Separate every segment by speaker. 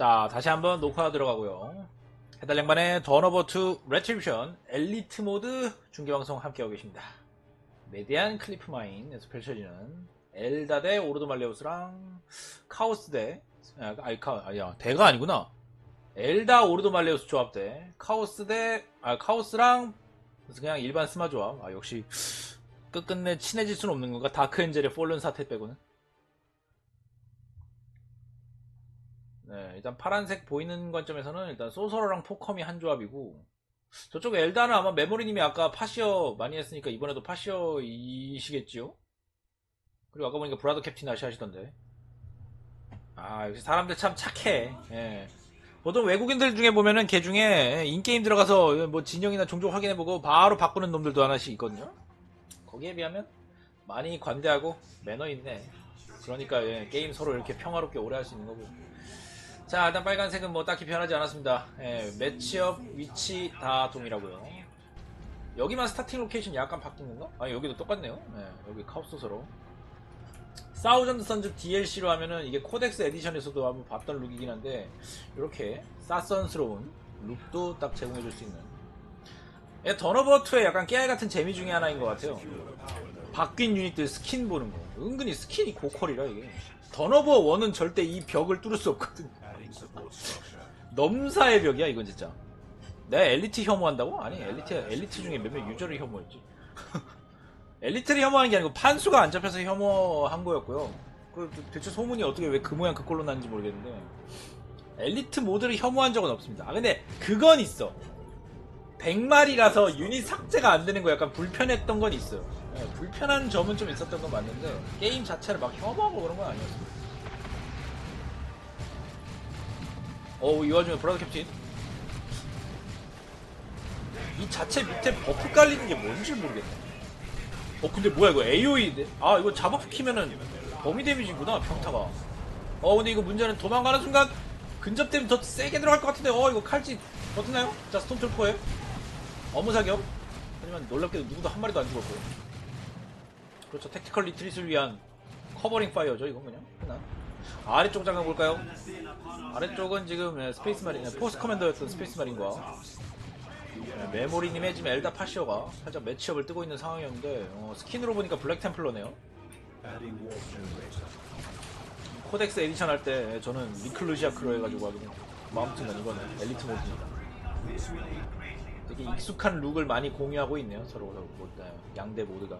Speaker 1: 자, 다시 한번 녹화 들어가고요. 해달 양반의 던어버2 레트리뷰션 엘리트 모드 중계방송 함께하고 계십니다. 메디안 클리프 마인에서 펼쳐지는 엘다 대 오르드 말레우스랑 카오스 대, 아, 아니, 카, 아니야, 대가 아니구나. 엘다 오르드 말레우스 조합 대 카오스 대, 아, 카오스랑 그냥 일반 스마 조합. 아, 역시 끝끝내 친해질 수는 없는 건가? 다크 엔젤의 폴른 사태 빼고는. 네, 일단 파란색 보이는 관점에서는 일단 소서러랑 포컴이 한 조합이고 저쪽 엘다는 아마 메모리님이 아까 파시어 많이 했으니까 이번에도 파시어이시겠지요? 그리고 아까 보니까 브라더 캡틴 아시 하시던데. 아 역시 사람들 참 착해. 예. 보통 외국인들 중에 보면은 걔 중에 인게임 들어가서 뭐 진영이나 종족 확인해보고 바로 바꾸는 놈들도 하나씩 있거든요. 거기에 비하면 많이 관대하고 매너 있네. 그러니까 예, 게임 서로 이렇게 평화롭게 오래 할 수 있는 거고 자 일단 빨간색은 뭐 딱히 변하지 않았습니다. 예, 매치업 위치 다 동일하고요. 여기만 스타팅 로케이션 약간 바뀐 건가? 아 여기도 똑같네요. 예, 여기 카우스서로. 사우전드 선즈 DLC로 하면은 이게 코덱스 에디션에서도 한번 봤던 룩이긴 한데 이렇게 싸선스러운 룩도 딱 제공해줄 수 있는. 예, 던어버2의 약간 깨알 같은 재미 중에 하나인 것 같아요. 바뀐 유닛들 스킨 보는 거. 은근히 스킨이 고퀄이라 이게. 던어버 1은 절대 이 벽을 뚫을 수 없거든 넘사의 벽이야 이건 진짜. 내가 엘리트 혐오한다고? 아니 엘리트 엘리트 중에 몇몇 유저를 혐오했지. 엘리트를 혐오하는 게 아니고 판수가 안 잡혀서 혐오한 거였고요. 그 대체 소문이 어떻게 왜 그 모양 그 꼴로 났는지 모르겠는데. 엘리트 모드를 혐오한 적은 없습니다. 아 근데 그건 있어. 100마리라서 유닛 삭제가 안 되는 거 약간 불편했던 건 있어요. 예, 불편한 점은 좀 있었던 건 맞는데 게임 자체를 막 혐오하고 그런 건 아니었어요 어우 이 와중에 브라더 캡틴. 이 자체 밑에 버프 깔리는 게 뭔지 모르겠네. 어 근데 뭐야 이거 AOE 아 이거 잡아프 키면은 범위 데미지구나 평타가. 어 근데 이거 문제는 도망가는 순간 근접되면 더 세게 들어갈 것 같은데 어 이거 칼집 버티나요? 자 스톰 트루퍼에. 어무 사격. 하지만 놀랍게도 누구도 한 마리도 안 죽었고요. 그렇죠 택티컬 리트릿을 위한 커버링 파이어죠 이건 그냥. 끝나 아래쪽 장관 볼까요? 아래쪽은 지금 예, 스페이스 마린 예, 포스 커맨더였던 스페이스 마린과. 예, 메모리님의 지금 엘다 파시오가 살짝 매치업을 뜨고 있는 상황이었는데 어, 스킨으로 보니까 블랙 템플러네요. 코덱스 에디션 할 때 저는 리클루시아 크로 해가지고 하거든요 아무튼간 이거는 엘리트 모드입니다. 되게 익숙한 룩을 많이 공유하고 있네요 서로 서로. 뭐, 네, 양대 모드가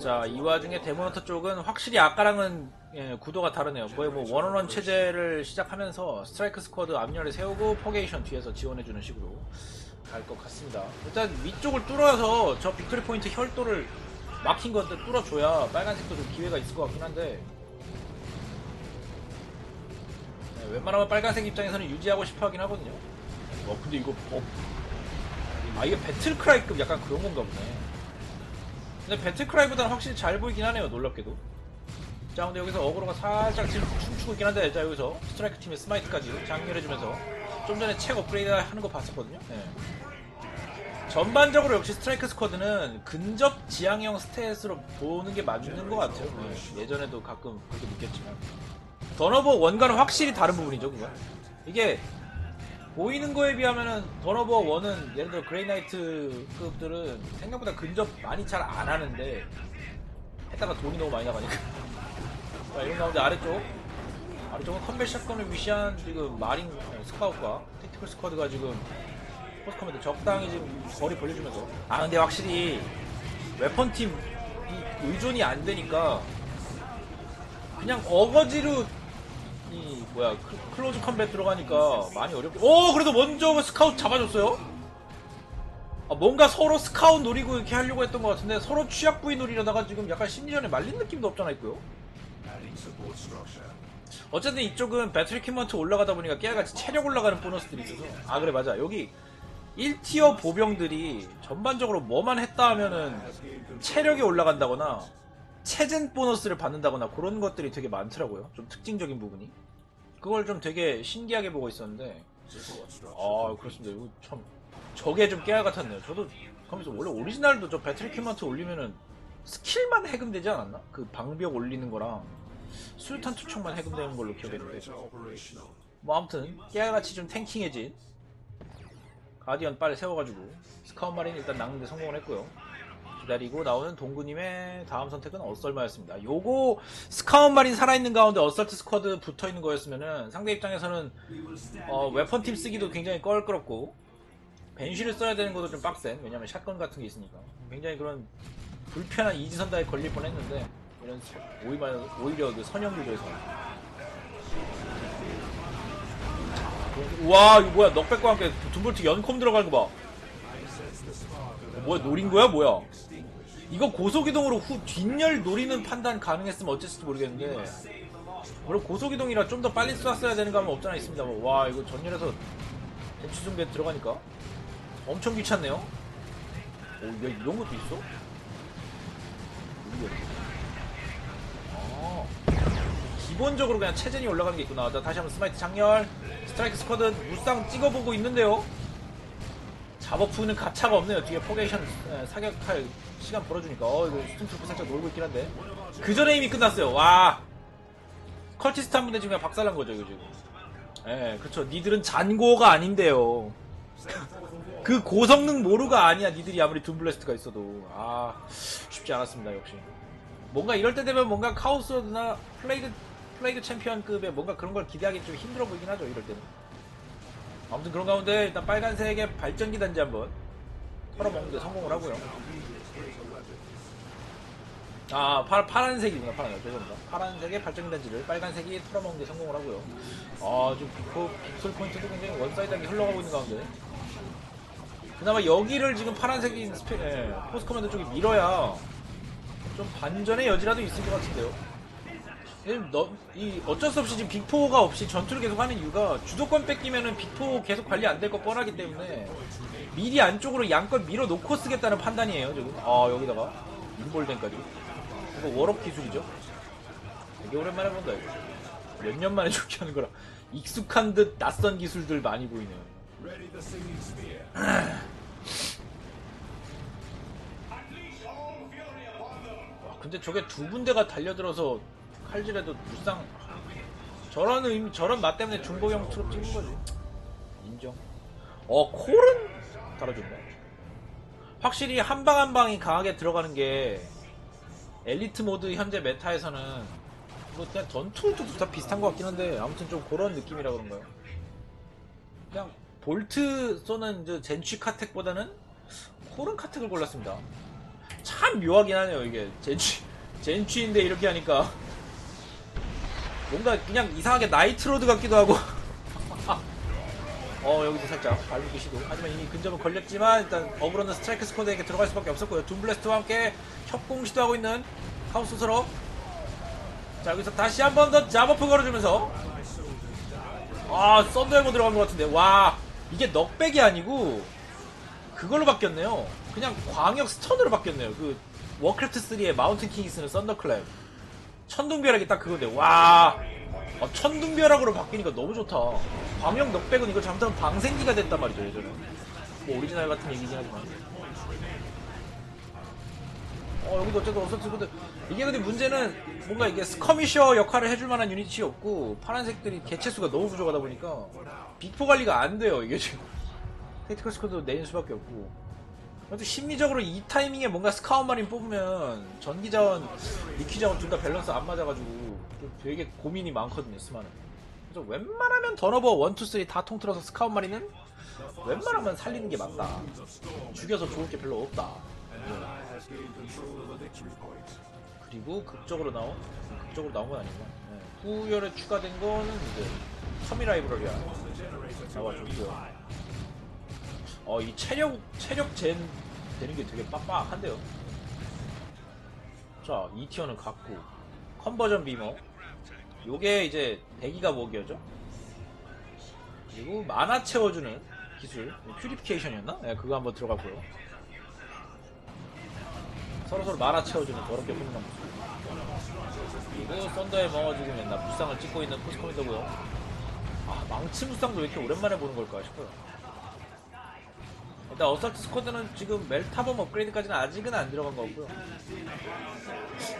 Speaker 1: 자, 이 와중에 데모노터 쪽은 확실히 아까랑은 예, 구도가 다르네요. 거의 뭐 원원원 체제를 시작하면서 스트라이크 스쿼드 앞열에 세우고 포게이션 뒤에서 지원해주는 식으로 갈 것 같습니다. 일단 위쪽을 뚫어서 저 빅토리 포인트 혈도를 막힌 것들 뚫어줘야 빨간색도 좀 기회가 있을 것 같긴 한데 네, 웬만하면 빨간색 입장에서는 유지하고 싶어 하긴 하거든요. 어, 근데 이거 어, 아 이게 배틀크라이급 약간 그런 건가 보네. 근데 배틀크라이보다는 확실히 잘 보이긴 하네요 놀랍게도. 자 근데 여기서 어그로가 살짝 지금 춤추고 있긴 한데 자 여기서 스트라이크 팀의 스마이트까지 장렬해주면서 좀 전에 책 업그레이드 하는 거 봤었거든요. 네. 전반적으로 역시 스트라이크 스쿼드는 근접 지향형 스탯으로 보는 게 맞는 것 같아요. 네. 예전에도 가끔 그렇게 느꼈지만. 던어버 원과는 확실히 다른 부분이죠 그거 이게 보이는 거에 비하면은 던어버 1은 예를 들어 그레이나이트 급들은 생각보다 근접 많이 잘 안 하는데 했다가 돈이 너무 많이 나가니까. 자 이런 가운데 아래쪽. 아래쪽은 컴뱃 샷건을 위시한 지금 마린 어, 스카웃과 택티컬 스쿼드가 지금 포스 커맨드 적당히 지금 거리 벌려주면서. 아 근데 확실히 웨펀팀 이 의존이 안 되니까 그냥 어거지로 이 뭐야 크- 클로즈 컴뱃 들어가니까 많이 어렵게 오 그래도 먼저 그 스카웃 잡아줬어요? 아, 뭔가 서로 스카웃 노리고 이렇게 하려고 했던 것 같은데 서로 취약 부위 노리려다가 지금 약간 심리전에 말린 느낌도 없잖아 있고요. 어쨌든 이쪽은 배틀 퀴먼트 올라가다 보니까 깨알같이 체력 올라가는 보너스들이 있어서. 아 그래 맞아. 여기 1티어 보병들이 전반적으로 뭐만 했다 하면은 체력이 올라간다거나 체젠 보너스를 받는다거나 그런 것들이 되게 많더라고요. 좀 특징적인 부분이. 그걸 좀 되게 신기하게 보고 있었는데, 아, 그렇습니다. 이거 참, 저게 좀 깨알 같았네요. 저도, 그러면서 원래 오리지널도 저 배틀 퀴먼트 올리면은 스킬만 해금되지 않았나? 그 방벽 올리는 거랑, 수류탄 투척만 해금되는 걸로 기억했는데 뭐 아무튼 깨알같이 좀 탱킹해진 가디언 빨리 세워가지고 스카웃 마린 일단 낚는데 성공을 했고요 기다리고 나오는 동구님의 다음 선택은 어설마였습니다. 요거 스카웃 마린 살아있는 가운데 어설트 스쿼드 붙어있는 거였으면은 상대 입장에서는 어, 웨펀 팀 쓰기도 굉장히 껄끄럽고 벤쉬를 써야 되는 것도 좀 빡센 왜냐면 샷건 같은 게 있으니까. 굉장히 그런 불편한 이지선다에 걸릴 뻔했는데 이런 서- 오히려, 오히려 그 선형 구조에서. 와 이거 뭐야. 넉백과 함께 둠볼트 연콤 들어가는 거 봐. 어, 뭐야 노린 거야 뭐야? 이거 고속이동으로 후 뒷열 노리는 판단 가능했으면 어땠을지 모르겠는데 물론 고속이동이라 좀 더 빨리 쐈어야 되는 감은 없잖아 있습니다. 와 이거 전열에서 대추중배 들어가니까 엄청 귀찮네요. 오, 야, 이런 것도 있어? 아, 기본적으로 그냥 체전이 올라가는 게 있구나. 자, 다시 한번 스마이트 장렬. 스트라이크 스쿼드 무쌍 찍어보고 있는데요. 잡아푸는 가차가 없네요. 뒤에 포게이션 에, 사격할 시간 벌어주니까. 어, 이거 스팀트루프 살짝 놀고 있긴 한데. 그 전에 이미 끝났어요. 와. 컬티스트 한 분대 지금 그냥 박살난 거죠, 이거 지금. 예, 그쵸. 니들은 잔고가 아닌데요. 그 고성능 모루가 아니야, 니들이 아무리 둠블레스트가 있어도. 아, 쉽지 않았습니다, 역시. 뭔가 이럴 때 되면 뭔가 카오스나 플레이그, 플레이그 챔피언급의 뭔가 그런 걸 기대하기 좀 힘들어 보이긴 하죠, 이럴 때는. 아무튼 그런 가운데 일단 빨간색의 발전기 단지 한번 털어먹는데 성공을 하고요. 아, 파, 파란색이구나, 파란색. 죄송합니다. 파란색의 발전기 단지를 빨간색이 털어먹는데 성공을 하고요. 아, 좀 빅포, 빅솔 포인트도 굉장히 원사이드하게 흘러가고 있는 가운데. 그나마 여기를 지금 파란색인 스페, 예, 포스 커맨드 쪽이 밀어야 좀 반전의 여지라도 있을 것 같은데요. 이 너, 이 어쩔 수 없이 지금 빅포가 없이 전투를 계속 하는 이유가 주도권 뺏기면은 빅포 계속 관리 안될거 뻔하기 때문에 미리 안쪽으로 양껏 밀어 놓고 쓰겠다는 판단이에요 지금. 아 여기다가 인볼den까지. 이거 워럭 기술이죠. 되게 오랜만에 본다 이거. 몇 년 만에 저렇게 하는 거라 익숙한 듯 낯선 기술들 많이 보이네요. 와, 근데 저게 두 군데가 달려들어서 칼질해도 불쌍. 저런 의미, 저런 맛 때문에 중보형 트럭 찍는 거지. 인정. 어, 콜은 달아줬네. 확실히 한 방 한 방이 강하게 들어가는 게 엘리트 모드 현재 메타에서는 뭐 그냥 전투도 다 비슷한 것 같긴 한데 아무튼 좀 그런 느낌이라 그런가요? 그냥 볼트 쏘는 저 젠취 카텍보다는 콜은 카텍을 골랐습니다. 참 묘하긴 하네요 이게 젠취 젠취인데 이렇게 하니까 뭔가 그냥 이상하게 나이트로드 같기도 하고. 어 여기도 살짝 밟기 시도 하지만 이미 근접은 걸렸지만 일단 어그로는 스트라이크 스쿼드에게 들어갈 수밖에 없었고요. 둠블레스트와 함께 협공 시도하고 있는 카우스 서로. 자 여기서 다시 한 번 더 잡아프 걸어주면서. 아 썬더에모 들어간 것 같은데. 와 이게 넉백이 아니고 그걸로 바뀌었네요. 그냥 광역 스턴으로 바뀌었네요. 그 워크래프트 3의 마운틴 킹이 쓰는 썬더클랩 천둥벼락이 딱 그건데 와. 아, 천둥벼락으로 바뀌니까 너무 좋다. 광역 넉백은 이거 잘못하면 방생기가 됐단 말이죠 예전에. 뭐 오리지널 같은 얘기긴 하지만. 어 여기도 어쨌든 어설트 근데 이게 근데 문제는 뭔가 이게 스커미셔 역할을 해줄 만한 유닛이 없고 파란색들이 개체수가 너무 부족하다 보니까 빅포 관리가 안 돼요 이게 지금. 테이티컬 스쿼드 내린 수밖에 없고 그래도 심리적으로 이 타이밍에 뭔가 스카웃 마린 뽑으면 전기자원, 리퀴자원 둘 다 밸런스 안 맞아가지고 좀 되게 고민이 많거든요 스마는 그래서 웬만하면 던어버 1, 2, 3 다 통틀어서 스카웃 마린은 웬만하면 살리는 게 맞다 죽여서 좋을 게 별로 없다 그리고 극적으로 나온 극적으로 나온 건 아니고 네. 후열에 추가된 거는 이제 커미 라이브러리가 나와줬고요. 어 이 체력 체력 젠 되는 게 되게 빡빡한데요. 자 2티어는 갖고 컨버전 비머 요게 이제 대기가 목이었죠. 그리고 만화 채워주는 기술 퓨리피케이션이었나? 네, 그거 한번 들어갔고요. 서로서로 만화 채워주는 더럽게 훈훈한 모습. 그리고 썬더에 먹어주고 맨날 무쌍을 찍고 있는 포스코미더고요. 아 망치 무쌍도 왜 이렇게 오랜만에 보는 걸까 싶어요. 일단 어설트 스쿼드는 지금 멜타범 업그레이드까지는 아직은 안 들어간 것 같고요.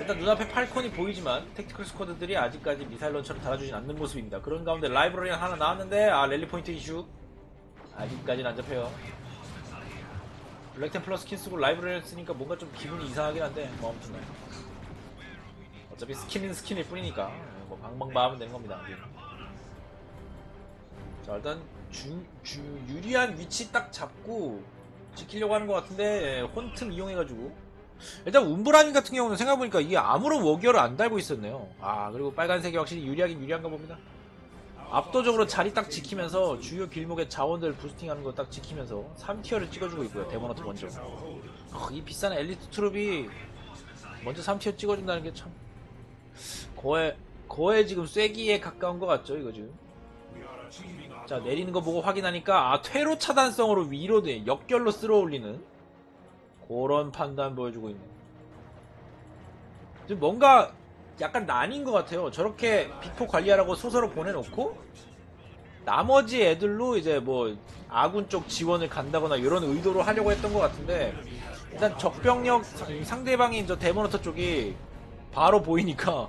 Speaker 1: 일단 눈앞에 팔콘이 보이지만 택티컬 스쿼드들이 아직까지 미사일 런처를 달아주진 않는 모습입니다. 그런 가운데 라이브러리 하나 나왔는데 아 랠리 포인트 이슈 아직까지는 안 잡혀요. 블랙템플러 스킨 쓰고 라이브러리를 쓰니까 뭔가 좀 기분이 이상하긴 한데 뭐 아무튼 어차피 스킨은 스킨일 뿐이니까 뭐 방방바 하면 되는 겁니다. 자 일단 주, 주 유리한 위치 딱 잡고 지키려고 하는 것 같은데 예, 혼틈 이용해가지고. 일단 움브라민 같은 경우는 생각해보니까 이게 아무런 워기어를 안 달고 있었네요. 아 그리고 빨간색이 확실히 유리하긴 유리한가 봅니다. 압도적으로 자리 딱 지키면서 주요 길목의 자원들 부스팅하는 거 딱 지키면서 3티어를 찍어주고 있고요 데모너트 먼저. 아, 이 비싼 엘리트 트룹이 먼저 3티어 찍어준다는 게 참. 거의 거의 지금 쐐기에 가까운 것 같죠 이거 지금 자 내리는 거 보고 확인하니까 아 퇴로 차단성으로 위로 돼. 역결로 쓸어 올리는 그런 판단 보여주고 있네. 지금 뭔가 약간 난인 것 같아요. 저렇게 빅포 관리하라고 소설을 보내놓고 나머지 애들로 이제 뭐 아군 쪽 지원을 간다거나 이런 의도로 하려고 했던 것 같은데 일단 적병력 상대방인 저 데모너터 쪽이 바로 보이니까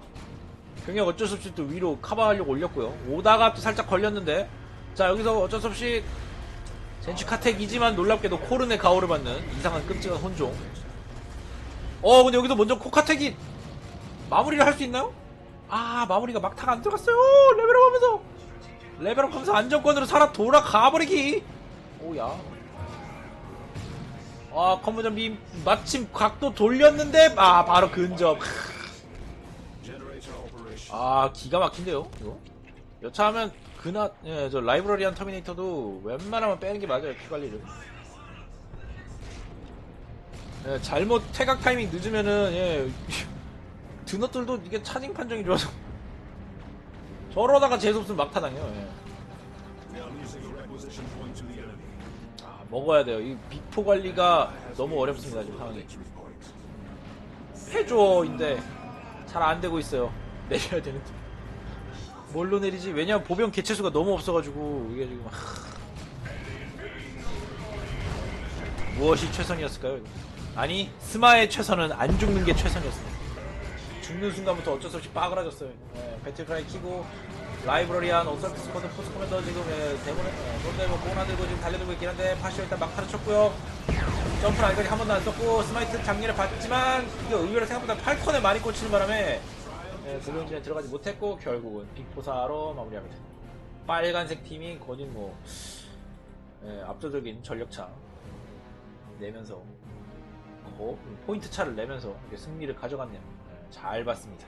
Speaker 1: 병력 어쩔 수 없이 또 위로 커버하려고 올렸고요. 오다가 또 살짝 걸렸는데 자 여기서 어쩔 수 없이 젠치 카텍이지만 놀랍게도 코른의 가오를 받는 이상한 끔찍한 혼종. 어 근데 여기서 먼저 코카텍이 마무리를 할 수 있나요? 아 마무리가 막타가 안 들어갔어요. 레벨업 하면서 레벨업 하면서 안정권으로 살아 돌아가 버리기. 오야. 아 컨버전 빔 마침 각도 돌렸는데 아 바로 근접. 아 기가 막힌데요 이거 여차하면 그나 예, 저 라이브러리한 터미네이터도 웬만하면 빼는 게 맞아요 피 관리를. 예, 잘못 태각 타이밍 늦으면은 예 드너들도 이게 차징 판정이 좋아서. 저러다가 재수없으면 막타 당해요 예. 아 먹어야 돼요. 이 빅포 관리가 너무 어렵습니다 지금 상황이. 해줘인데 잘 안 되고 있어요. 내려야 되는데 뭘로 내리지? 왜냐면 보병 개체수가 너무 없어가지고 이게 지금 하... 무엇이 최선이었을까요? 아니 스마의 최선은 안 죽는 게 최선이었습니다 죽는 순간부터 어쩔 수 없이 빠그라졌어요 예, 배틀크라이 키고 라이브러리한 어설트 스쿼드 포스 코맨더 지금 예, 대본에 예, 손대고 꼬나 들고 지금 달려들고 있긴 한데 파시오 일단 막타를 쳤고요 점프는 아직까지 한 번도 안 썼고 스마이트 장리를 받지만 이게 의외로 생각보다 팔콘에 많이 꽂히는 바람에 예, 도룡진에 들어가지 못했고 결국은 빅포사로 마무리합니다. 빨간색 팀이 거진 뭐 예, 압도적인 전력차 내면서 거- 포인트 차를 내면서 승리를 가져갔네요. 예, 잘 봤습니다.